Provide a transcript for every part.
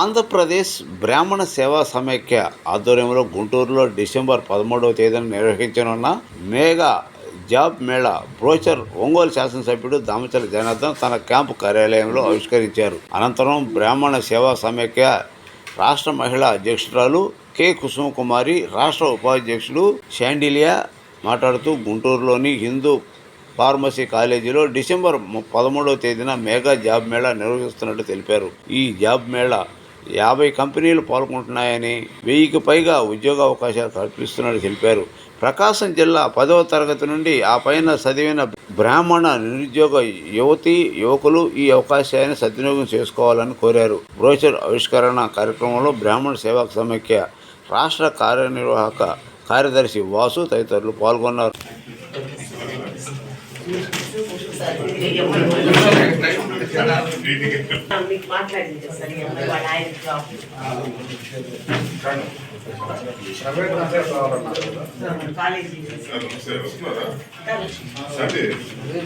ఆంధ్రప్రదేశ్ బ్రాహ్మణ సేవా సమైక్య ఆధ్వర్యంలో గుంటూరులో డిసెంబర్ పదమూడవ తేదీన నిర్వహించనున్న mega job mela brochure Ongole శాసనసభ్యుడు దామచల జనార్దన్ తన క్యాంపు కార్యాలయంలో ఆవిష్కరించారు. అనంతరం బ్రాహ్మణ సేవా సమైక్య రాష్ట్ర మహిళా అధ్యక్షురాలు కె కుసుమకుమారి రాష్ట్ర ఉపాధ్యక్షుడు శాండిలియా మాట్లాడుతూ గుంటూరులోని హిందూ ఫార్మసీ కాలేజీలో డిసెంబర్ పదమూడవ తేదీన మెగా జాబ్ మేళా నిర్వహిస్తున్నట్టు తెలిపారు. ఈ జాబ్ మేళా యాభై కంపెనీలు పాల్గొంటున్నాయని వెయ్యికి పైగా ఉద్యోగ అవకాశాలు కల్పిస్తున్నట్లు తెలిపారు. ప్రకాశం జిల్లా పదవ తరగతి నుండి ఆ పైన చదివిన బ్రాహ్మణ నిరుద్యోగ యువతి యువకులు ఈ అవకాశాన్ని సద్వినియోగం చేసుకోవాలని కోరారు. బ్రోచర్ ఆవిష్కరణ కార్యక్రమంలో బ్రాహ్మణ సేవా సమైక్య రాష్ట్ర కార్యనిర్వాహక కార్యదర్శి వాసు తదితరులు పాల్గొన్నారు. మాట్లాడింది సార్ వాళ్ళ ఆయన జాబ్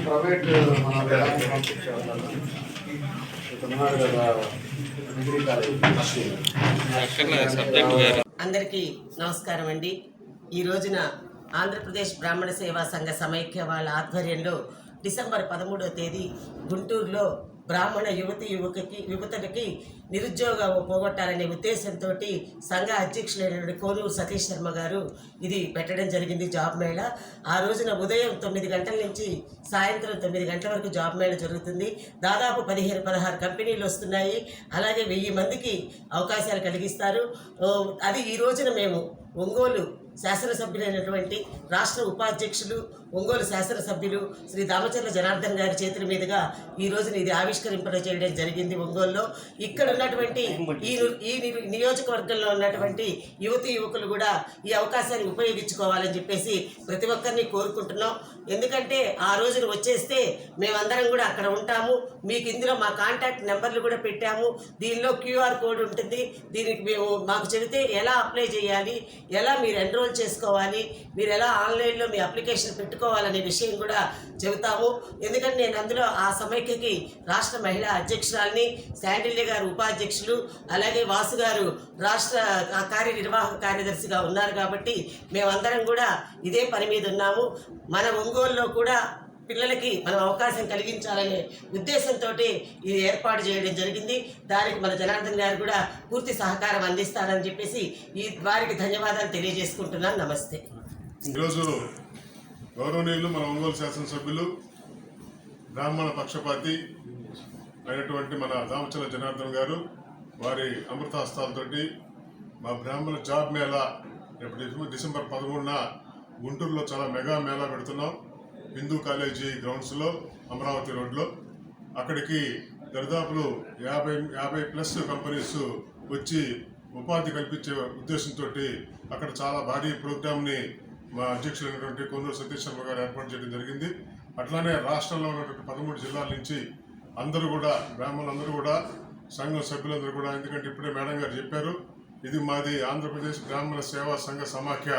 ప్రైవేట్ అందరికీ నమస్కారం అండి. ఈ రోజున ఆంధ్రప్రదేశ్ బ్రాహ్మణ సేవా సంఘ సమైక్య వాళ్ళ ఆధ్వర్యంలో డిసెంబర్ పదమూడవ తేదీ గుంటూరులో బ్రాహ్మణ యువతి యువకకి యువతలకి నిరుద్యోగం పోగొట్టాలనే ఉద్దేశంతో సంఘ అధ్యక్షులైనటువంటి కోనూరు సతీష్ శర్మ గారు ఇది పెట్టడం జరిగింది జాబ్ మేళ. ఆ రోజున ఉదయం తొమ్మిది గంటల నుంచి సాయంత్రం తొమ్మిది గంటల వరకు జాబ్ మేళ జరుగుతుంది. దాదాపు పదిహేను పదహారు కంపెనీలు వస్తున్నాయి. అలాగే వెయ్యి మందికి అవకాశాలు కలిగిస్తారు. అది ఈ రోజున మేము ఒంగోలు శాసనసభ్యులైనటువంటి రాష్ట్ర ఉపాధ్యక్షులు ఒంగోలు శాసనసభ్యులు శ్రీ దామచర్ల జనార్దన్ గారి చేతుల మీదుగా ఈ రోజున ఇది ఆవిష్కరింపడం చేయడం జరిగింది ఒంగోలులో. ఇక్కడ ఉన్నటువంటి ఈ ఈ నియోజకవర్గంలో ఉన్నటువంటి యువతి యువకులు కూడా ఈ అవకాశాన్ని ఉపయోగించుకోవాలని చెప్పేసి ప్రతి ఒక్కరిని కోరుకుంటున్నాం. ఎందుకంటే ఆ రోజున వచ్చేస్తే మేమందరం కూడా అక్కడ ఉంటాము. మీకు ఇందులో మా కాంటాక్ట్ నెంబర్లు కూడా పెట్టాము. దీనిలో క్యూఆర్ కోడ్ ఉంటుంది. దీనికి మేము మాకు చెబితే ఎలా అప్లై చేయాలి? ఎలా మీరు ఎన్రోల్ చేసుకోవాలి మీరు ఎలా ఆన్లైన్లో మీ అప్లికేషన్ పెట్టుకోవాలనే విషయం కూడా చెబుతాము. ఎందుకంటే నేను అందులో ఆ సమైక్యకి రాష్ట్ర మహిళా అధ్యక్షురాలని శాండిల్య గారు ఉపాధ్యక్షులు అలాగే వాసు గారు రాష్ట్ర కార్యనిర్వాహక కార్యదర్శిగా ఉన్నారు కాబట్టి మేమందరం కూడా ఇదే పని మీద ఉన్నాము. మన ఒంగోలులో కూడా పిల్లలకి మనం అవకాశం కలిగించాలనే ఉద్దేశంతో ఇది ఏర్పాటు చేయడం జరిగింది. దానికి మన జనార్దన్ గారు కూడా పూర్తి సహకారం అందిస్తారని చెప్పేసి ఈ వారికి ధన్యవాదాలు తెలియజేసుకుంటున్నాను. నమస్తే. ఈరోజు గౌరవనీయులు మన ఒంగోలు శాసనసభ్యులు బ్రాహ్మణ పక్షపాతి అయినటువంటి మన దామచల జనార్దన్ గారు వారి అమృతాస్తాలతోటి మా బ్రాహ్మణ జాబ్ మేళా రేపు డిసెంబర్ పదమూడున గుంటూరులో చాలా మెగా మేళా పెడుతున్నాం. హిందూ కాలేజీ గ్రౌండ్స్లో అమరావతి రోడ్లో అక్కడికి దరిదాపులు యాభై యాభై ప్లస్ కంపెనీస్ వచ్చి ఉపాధి కల్పించే ఉద్దేశంతో అక్కడ చాలా భారీ ప్రోగ్రామ్ని మా అధ్యక్షులైనటువంటి కొందరు సతీష్ శర్మ గారు ఏర్పాటు చేయడం జరిగింది. అట్లానే రాష్ట్రంలో ఉన్నటువంటి పదమూడు జిల్లాల నుంచి అందరూ కూడా గ్రామాలందరూ కూడా సంఘం సభ్యులందరూ కూడా ఎందుకంటే ఇప్పుడే మేడం గారు చెప్పారు ఇది మాది ఆంధ్రప్రదేశ్ బ్రాహ్మణ సేవా సంఘ సమాఖ్య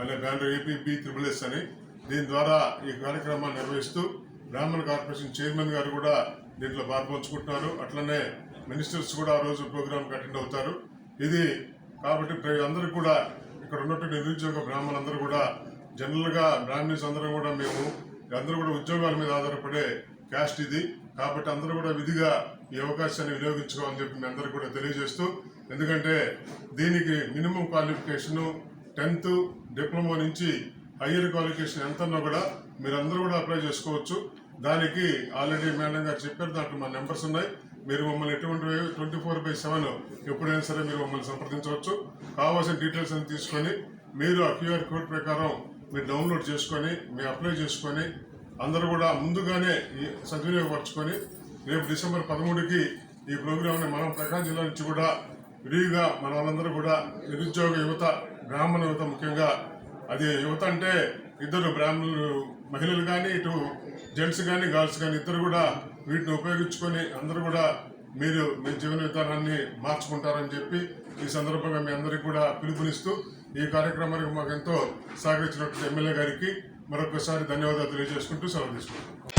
అనే బ్యానర్ ఏపీబీ త్రిబుల్ ఎస్ అని. దీని ద్వారా ఈ కార్యక్రమాన్ని నిర్వహిస్తూ బ్రాహ్మణ కార్పొరేషన్ చైర్మన్ గారు కూడా దీంట్లో పాల్పంచుకుంటున్నారు. అట్లనే మినిస్టర్స్ కూడా ఆ రోజు ప్రోగ్రామ్కి అటెండ్ అవుతారు. ఇది కాబట్టి అందరూ కూడా ఇక్కడ ఉన్నటువంటి నిరుద్యోగ బ్రాహ్మణులందరూ కూడా జనరల్గా బ్రాహ్మణ్స్ అందరూ కూడా మేము అందరూ కూడా ఉద్యోగాల మీద ఆధారపడే క్యాస్ట్ ఇది. కాబట్టి అందరూ కూడా విధిగా ఈ అవకాశాన్ని వినియోగించుకోవాలని చెప్పి మీ అందరూ కూడా తెలియజేస్తూ ఎందుకంటే దీనికి మినిమం క్వాలిఫికేషను టెన్త్ డిప్లొమా నుంచి హయ్యర్ క్వాలిఫికేషన్ ఎంత ఉన్నా కూడా మీరందరూ కూడా అప్లై చేసుకోవచ్చు. దానికి ఆల్రెడీ మేడం గారు చెప్పారు దాంట్లో మా నెంబర్స్ ఉన్నాయి. మీరు మమ్మల్ని ఎటువంటి ట్వంటీ ఫోర్ బై సెవెన్ ఎప్పుడైనా సరే మీరు మమ్మల్ని సంప్రదించవచ్చు. కావాల్సిన డీటెయిల్స్ అని తీసుకొని మీరు ఆ క్యూఆర్ కోడ్ ప్రకారం మీరు డౌన్లోడ్ చేసుకొని మీరు అప్లై చేసుకొని అందరూ కూడా ముందుగానే సద్వినియోగపరచుకొని రేపు డిసెంబర్ పదమూడుకి ఈ ప్రోగ్రామ్ని మనం ప్రకాశం జిల్లా నుంచి కూడా విరివిగా మన వాళ్ళందరూ కూడా నిరుద్యోగ యువత బ్రాహ్మణ యువత ముఖ్యంగా అది యువత అంటే ఇద్దరు బ్రాహ్మణులు మహిళలు కానీ ఇటు జెంట్స్ కానీ గర్ల్స్ కానీ ఇద్దరు కూడా వీటిని ఉపయోగించుకొని అందరూ కూడా మీరు మీ జీవన విధానాన్ని మార్చుకుంటారని చెప్పి ఈ సందర్భంగా మీ అందరికీ కూడా పిలుపునిస్తూ ఈ కార్యక్రమానికి మాకు ఎంతో సహకరించినటువంటి ఎమ్మెల్యే గారికి మరొకసారి ధన్యవాదాలు తెలియజేసుకుంటూ సెలవు తీసుకుంటాం